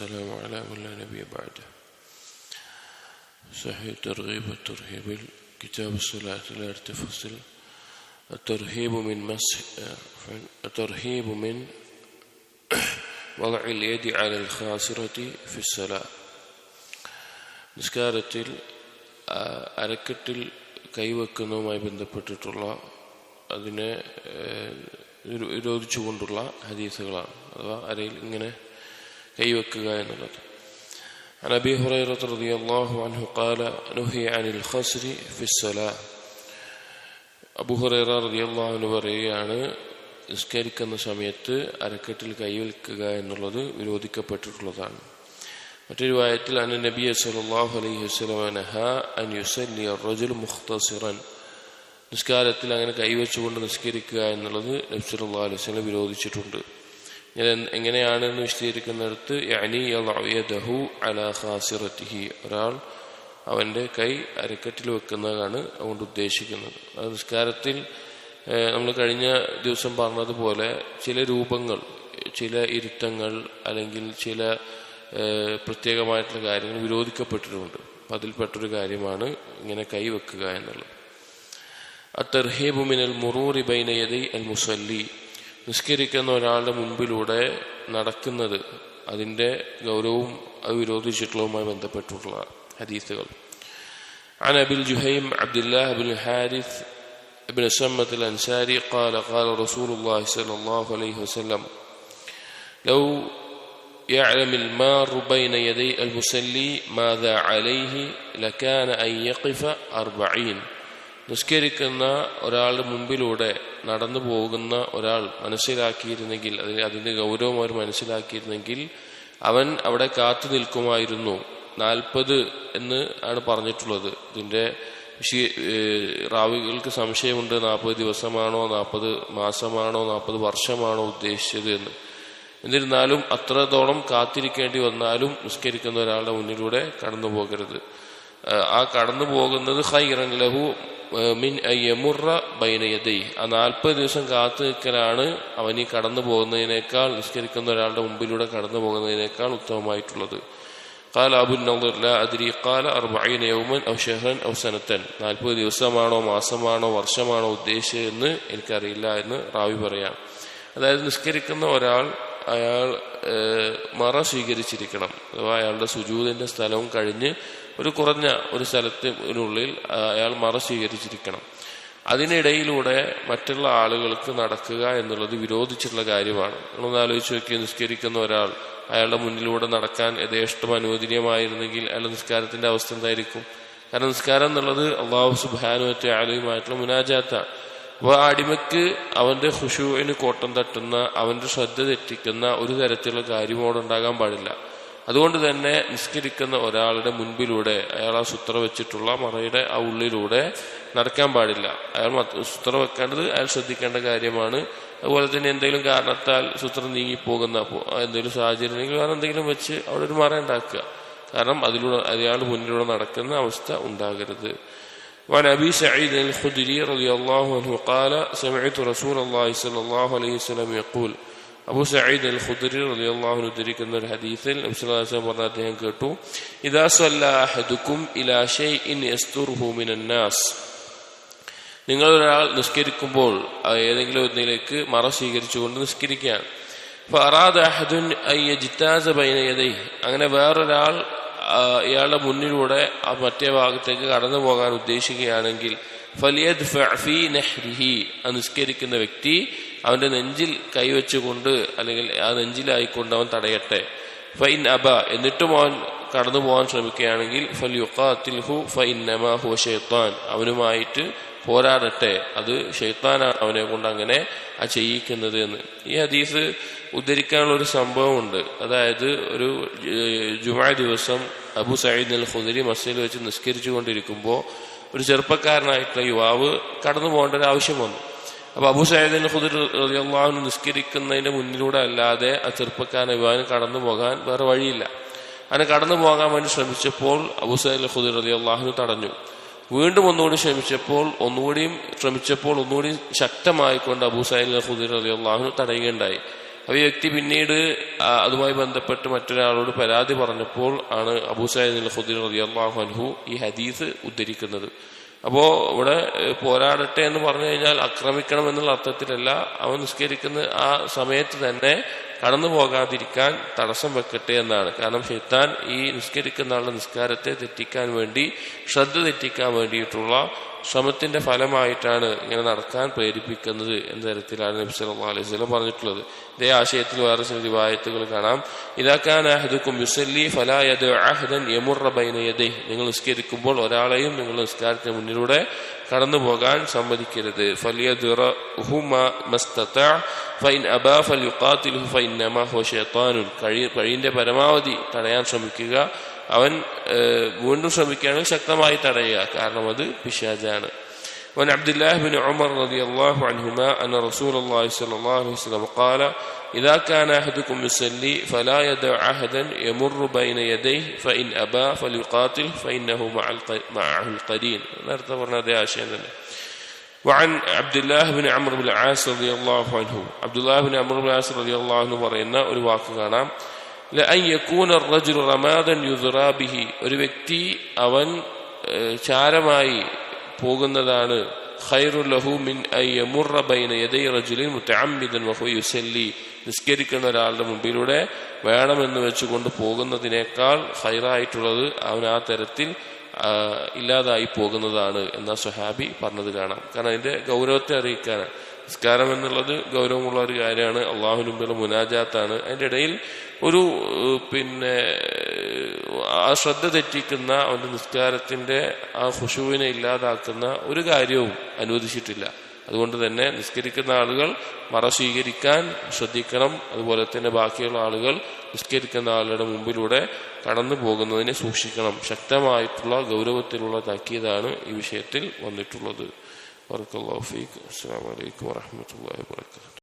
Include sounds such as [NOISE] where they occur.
والسلام على من لا نبي بعده صحيح الترغيب والترهيب كتاب الصلاة لا تفصل الترهيب من مسح الترهيب من [COUGHS] وضع اليد على الخاصرة في الصلاة നിസ്കാരത്തിൽ ആ, അരക്കെട്ടിൽ കൈവെക്കുന്നതുമായി ബന്ധപ്പെട്ടിട്ടുള്ള അതിനെ ഏഹ്, വിരോ- വിരോധിച്ചുകൊണ്ടുള്ള ഹദീസുകളാണ് അഥവാ അരയിൽ ഇങ്ങനെ കൈവെക്കുക എന്നുള്ളത് عن ابي هريره رضي الله عنه قال نهي عن الخسر في الصلاه അബു ഹുറൈറ റളിയല്ലാഹു അൻഹു പറയുകയാണ് നിസ്കരിക്കുന്ന സമയത്ത് അരക്കെട്ടിൽ കൈവെക്കുക എന്നുള്ളത് വിരോധിക്കപ്പെട്ടിട്ടുള്ളതാണ് മറ്റൊരു വായത്തിൽ അന്ന നബി സല്ലല്ലാഹു അലൈഹി വസല്ലം നഹ അൻ യുസല്ലി അർറജുൽ മുഖ്തസിറൻ നിസ്കാരത്തിൽ അങ്ങനെ കൈവച്ചുകൊണ്ട് നിസ്കരിക്കുക എന്നുള്ളത് നബി സല്ലല്ലാഹു അലൈഹി വസല്ലം വിരോധിച്ചിട്ടുണ്ട് ഇങ്ങനെ എങ്ങനെയാണ് എന്ന് വിശദീകരിക്കുന്നിടത്ത് ഖാസിറത്തിഹി ഒരാൾ അവന്റെ കൈ അരക്കെട്ടിൽ വെക്കുന്നതാണ് അതുകൊണ്ട് ഉദ്ദേശിക്കുന്നത്. നിസ്കാരത്തിൽ നമ്മൾ കഴിഞ്ഞ ദിവസം പറഞ്ഞതുപോലെ ചില രൂപങ്ങൾ ചില ഇരുത്തങ്ങൾ അല്ലെങ്കിൽ ചില പ്രത്യേകമായിട്ടുള്ള കാര്യങ്ങൾ വിരോധിക്കപ്പെട്ടിട്ടുണ്ട്. അപ്പം അതിൽപ്പെട്ടൊരു കാര്യമാണ് ഇങ്ങനെ കൈ വെക്കുക എന്നുള്ളത്. അത്തർഹീബു മിനൽ മുറൂറി ബൈന യദൈ അൽ മുസല്ലി. നിസ്കരിക്കുന്ന ഒരാളുടെ മുൻപിലൂടെ നടക്കുന്നത് അതിന്റെ ഗൗരവവും അത് വിരോധിച്ചിട്ടുള്ളതുമായി ബന്ധപ്പെട്ടിട്ടുള്ള ഹദീസുകൾ عن أبي الجهيم عبد الله بن الحارث بن سمة الأنساري قال قال رسول الله صلى الله عليه وسلم لو يعلم المار بين يدي المسلي ماذا عليه لكان أن يقف أربعين നിസ്കരിക്കുന്ന ഒരാളുടെ മുമ്പിലൂടെ നടന്നു പോകുന്ന ഒരാൾ മനസ്സിലാക്കിയിരുന്നെങ്കിൽ അതിന് അതിന്റെ ഗൗരവം അവർ മനസ്സിലാക്കിയിരുന്നെങ്കിൽ അവൻ അവിടെ കാത്തു നിൽക്കുമായിരുന്നു. നാൽപ്പത് എന്ന് ആണ് പറഞ്ഞിട്ടുള്ളത്. ഇതിന്റെ റാവികൾക്ക് സംശയമുണ്ട് നാൽപ്പത് ദിവസമാണോ നാൽപ്പത് മാസമാണോ നാൽപ്പത് വർഷമാണോ ഉദ്ദേശിച്ചത് എന്ന്. എന്നിരുന്നാലും അത്രത്തോളം കാത്തിരിക്കേണ്ടി വന്നാലും നിസ്കരിക്കുന്ന ഒരാളുടെ മുന്നിലൂടെ കടന്നു പോകരുത് ആ, കടന്നു പോകുന്നത് ഹൈറൻ ലഹു മിൻ അയ്യമുറ ബൈനയതൈ ആ നാൽപ്പത് ദിവസം കാത്തു നിൽക്കലാണ് അവൻ ഈ കടന്നു പോകുന്നതിനേക്കാൾ നിസ്കരിക്കുന്ന ഒരാളുടെ മുമ്പിലൂടെ കടന്നു പോകുന്നതിനേക്കാൾ ഉത്തമമായിട്ടുള്ളത് قال أبو النضر لا أدري قال أربعين يوما أو شهرا أو سنة നാൽപ്പത് ദിവസമാണോ മാസമാണോ വർഷമാണോ ഉദ്ദേശിച്ചത് എന്ന് എനിക്കറിയില്ല എന്ന് റാവി പറയാം അതായത് നിസ്കരിക്കുന്ന ഒരാൾ അയാൾ ഏഹ്, മറ സ്വീകരിച്ചിരിക്കണം അഥവാ അയാളുടെ സുജൂതിന്റെ സ്ഥലവും കഴിഞ്ഞ് ഒരു കുറഞ്ഞ ഒരു സ്ഥലത്തിനുള്ളിൽ അയാൾ മറ സ്വീകരിച്ചിരിക്കണം. അതിനിടയിലൂടെ മറ്റുള്ള ആളുകൾക്ക് നടക്കുക എന്നുള്ളത് വിരോധിച്ചിട്ടുള്ള കാര്യമാണ്. നിങ്ങളൊന്ന് ആലോചിച്ച് നോക്കി നിസ്കരിക്കുന്ന ഒരാൾ അയാളുടെ മുന്നിലൂടെ നടക്കാൻ യഥേഷ്ടം അനുവദനീയമായിരുന്നെങ്കിൽ അയാളുടെ നിസ്കാരത്തിന്റെ അവസ്ഥ എന്തായിരിക്കും? കാരണം നിസ്കാരം എന്നുള്ളത് അള്ളാഹു സുബാനുമറ്റ ആളുമായിട്ടുള്ള മുനാജാത്താണ്. അപ്പോൾ ആ അടിമയ്ക്ക് അവന്റെ ഹുഷുവിന് കോട്ടം തട്ടുന്ന അവന്റെ ശ്രദ്ധ തെറ്റിക്കുന്ന ഒരു തരത്തിലുള്ള കാര്യം അവിടെ ഉണ്ടാകാൻ പാടില്ല. അതുകൊണ്ട് തന്നെ നിസ്കരിക്കുന്ന ഒരാളുടെ മുൻപിലൂടെ അയാൾ ആ സുത്ര വെച്ചിട്ടുള്ള മറയുടെ ആ ഉള്ളിലൂടെ നടക്കാൻ പാടില്ല അയാൾ മത്ത- സുത്ര വെക്കേണ്ടത് അയാൾ ശ്രദ്ധിക്കേണ്ട കാര്യമാണ് അതുപോലെ തന്നെ എന്തെങ്കിലും കാരണത്താൽ സുത്ര നീങ്ങിപ്പോകുന്ന അപ്പോ എന്തെങ്കിലും സാഹചര്യം ഉണ്ടെങ്കിൽ വേറെ എന്തെങ്കിലും വെച്ച് അവിടെ ഒരു മറ ഉണ്ടാക്കുക കാരണം അതിലൂടെ അയാളുടെ മുന്നിലൂടെ നടക്കുന്ന അവസ്ഥ ഉണ്ടാകരുത് وعن ابي سعيد الخدري رضي الله عنه قال سمعت رسول الله صلى الله عليه وسلم يقول അബു സഈദ് അൽ ഖുദ്രി റളിയല്ലാഹു ഉദ്ധരിക്കുന്ന ഒരു ഹദീസിൽ നബി സല്ലല്ലാഹു അലൈഹി വസല്ലം പറഞ്ഞ അദ്ദേഹം കേട്ടു ഇദാ സല്ലാഹദുക്കും ഇലാ ഷൈഇൻ യസ്തുറുഹു മിനൻ നാസ്. നിങ്ങൾ ഒരാൾ നിസ്കരിക്കുമ്പോൾ ഏതെങ്കിലും ഒന്നിലേക്ക് മറ സ്വീകരിച്ചുകൊണ്ട് നിസ്കരിക്കുകയാണ്. അങ്ങനെ വേറൊരാൾ ഇയാളുടെ മുന്നിലൂടെ മറ്റേ ഭാഗത്തേക്ക് കടന്നു പോകാൻ ഉദ്ദേശിക്കുകയാണെങ്കിൽ ഫലിയത് നിസ്കരിക്കുന്ന വ്യക്തി അവന്റെ നെഞ്ചിൽ കൈവച്ചുകൊണ്ട് അല്ലെങ്കിൽ ആ നെഞ്ചിലായിക്കൊണ്ട് അവൻ തടയട്ടെ. ഫൈൻ അബ എന്നിട്ടും അവൻ കടന്നു പോകാൻ ശ്രമിക്കുകയാണെങ്കിൽ ഫൽ യുഖാത്തിൽഹു ഫൈന്നമാ ഹു ഷൈത്താൻ അവനുമായിട്ട് പോരാടട്ടെ. അത് ഷെയ്ത്താനാണ് അവനെ കൊണ്ട് അങ്ങനെ ആ ചെയ്യിക്കുന്നത് എന്ന്. ഈ ഹദീസ് ഉദ്ധരിക്കാനുള്ള ഒരു സംഭവമുണ്ട്. അതായത് ഒരു ജുമാ ദിവസം അബു സയ്യിദ് അൽ ഖുദരി മസ്ജിദിൽ വെച്ച് നിസ്കരിച്ചു കൊണ്ടിരിക്കുമ്പോൾ ഒരു ചെറുപ്പക്കാരനായിട്ടുള്ള യുവാവ് കടന്നു പോകേണ്ട ഒരു ആവശ്യം വന്നു. അപ്പൊ അബു സയ്യിദ് അൽ ഖുദരി റളിയല്ലാഹു അൻഹു നിസ്കരിക്കുന്നതിന്റെ മുന്നിലൂടെ അല്ലാതെ ആ ചെറുപ്പക്കാരൻ വിവാഹം കടന്നു പോകാൻ വേറെ വഴിയില്ല. അങ്ങനെ കടന്നു പോകാൻ വേണ്ടി ശ്രമിച്ചപ്പോൾ അബു സയ്യിദ് അൽ ഖുദരി റളിയല്ലാഹു തടഞ്ഞു. വീണ്ടും ഒന്നുകൂടി ശ്രമിച്ചപ്പോൾ ഒന്നുകൂടിയും ശ്രമിച്ചപ്പോൾ ഒന്നുകൂടി ശക്തമായിക്കൊണ്ട് അബൂ സൈൽ ഖുദിർ അലി അള്ളാഹുനു തടയുകയുണ്ടായി. അപ്പൊ ഈ വ്യക്തി പിന്നീട് അതുമായി ബന്ധപ്പെട്ട് മറ്റൊരാളോട് പരാതി പറഞ്ഞപ്പോൾ ആണ് അബൂ സയ്യിദ് ഖുദ്രി റളിയല്ലാഹു അൻഹു ഈ ഹദീസ് ഉദ്ധരിക്കുന്നത്. അപ്പോ ഇവിടെ പോരാടട്ടെ എന്ന് പറഞ്ഞു കഴിഞ്ഞാൽ ആക്രമിക്കണം എന്നുള്ള അർത്ഥത്തിലല്ല. അവൻ നിസ്കരിക്കുന്ന ആ സമയത്ത് തന്നെ കടന്നു പോകാതിരിക്കാൻ തടസ്സം വെക്കട്ടെ എന്നാണ്. കാരണം ഷെയ്ത്താൻ ഈ നിസ്കരിക്കുന്ന ആളുടെ നിസ്കാരത്തെ തെറ്റിക്കാൻ വേണ്ടി ശ്രദ്ധ തെറ്റിക്കാൻ വേണ്ടിയിട്ടുള്ള ശ്രമത്തിന്റെ ഫലമായിട്ടാണ് ഇങ്ങനെ നടക്കാൻ പ്രേരിപ്പിക്കുന്നത് എന്ന തരത്തിലാണ് നബി അലൈഹി സ്വലം പറഞ്ഞിട്ടുള്ളത്. ഇതേ ആശയത്തിൽ വേറെ ചില റിവായത്തുകൾ കാണാം. ഇതാക്കാൻ അഹദുക്കും യുസല്ലി ഫലാ യദഉ അഹദൻ യമുറ ബൈന യദൈഹി. നിങ്ങൾ നിസ്കരിക്കുമ്പോൾ ഒരാളെയും നിങ്ങൾ നിസ്കാരത്തിന് മുന്നിലൂടെ കടന്നു പോകാൻ സമ്മതിക്കരുത്. കഴിയിന്റെ പരമാവധി തടയാൻ ശ്രമിക്കുക. അവൻ വീണ്ടും ശ്രമിക്കുകയാണെങ്കിൽ ശക്തമായി തടയുക. കാരണം അത് പിശാജാണ്. وعن عبد الله بن عمر رضي الله عنهما أن رسول الله صلى الله عليه وسلم قال إذا كان أحدكم يصلي فلا يدع أحدا يمر بين يديه فإن أبى فليقاتل فإنه مع الق- معه القرين نرتبرنا ذي أشياء وعن عبد الله بن عمرو بن العاص رضي الله عنه عبد الله بن عمرو بن العاص رضي الله عنه പറയുന്ന ഒരു വാക്ക് കാണാം لأن يكون الرجل رمادا يذرى به ഒരു വ്യക്തി അവൻ ഏഹ്, ചാരമായി പോകുന്നതാണ്. നിസ്കരിക്കുന്ന ഒരാളുടെ മുമ്പിലൂടെ വേണമെന്ന് വെച്ചുകൊണ്ട് പോകുന്നതിനേക്കാൾ ഹൈറായിട്ടുള്ളത് അവൻ ആ തരത്തിൽ ഇല്ലാതായി പോകുന്നതാണ് എന്ന സുഹാബി പറഞ്ഞത് കാണാം. കാരണം അതിന്റെ ഗൗരവത്തെ അറിയിക്കാനാണ്. നിസ്കാരം എന്നുള്ളത് ഗൗരവമുള്ള ഒരു കാര്യമാണ്. അള്ളാഹുനുമ്പിലെ മുനാജാത്താണ്. അതിന്റെ ഇടയിൽ ഒരു പിന്നെ ആ ശ്രദ്ധ തെറ്റിക്കുന്ന അവന്റെ നിസ്കാരത്തിന്റെ ആ ഹുഷുവിനെ ഇല്ലാതാക്കുന്ന ഒരു കാര്യവും അനുവദിച്ചിട്ടില്ല. അതുകൊണ്ട് തന്നെ നിസ്കരിക്കുന്ന ആളുകൾ മറ സ്വീകരിക്കാൻ ശ്രദ്ധിക്കണം. അതുപോലെ തന്നെ ബാക്കിയുള്ള ആളുകൾ നിസ്കരിക്കുന്ന ആളുടെ മുമ്പിലൂടെ കടന്നു പോകുന്നതിനെ സൂക്ഷിക്കണം. ശക്തമായിട്ടുള്ള ഗൗരവത്തിലുള്ള താക്കീതാണ് ഈ വിഷയത്തിൽ വന്നിട്ടുള്ളത്. വർക്കല്ലാഹു ഫീക്ക്. അസ്സാം വലൈക്കും വാഹമത്തല്ലാ വാത്തു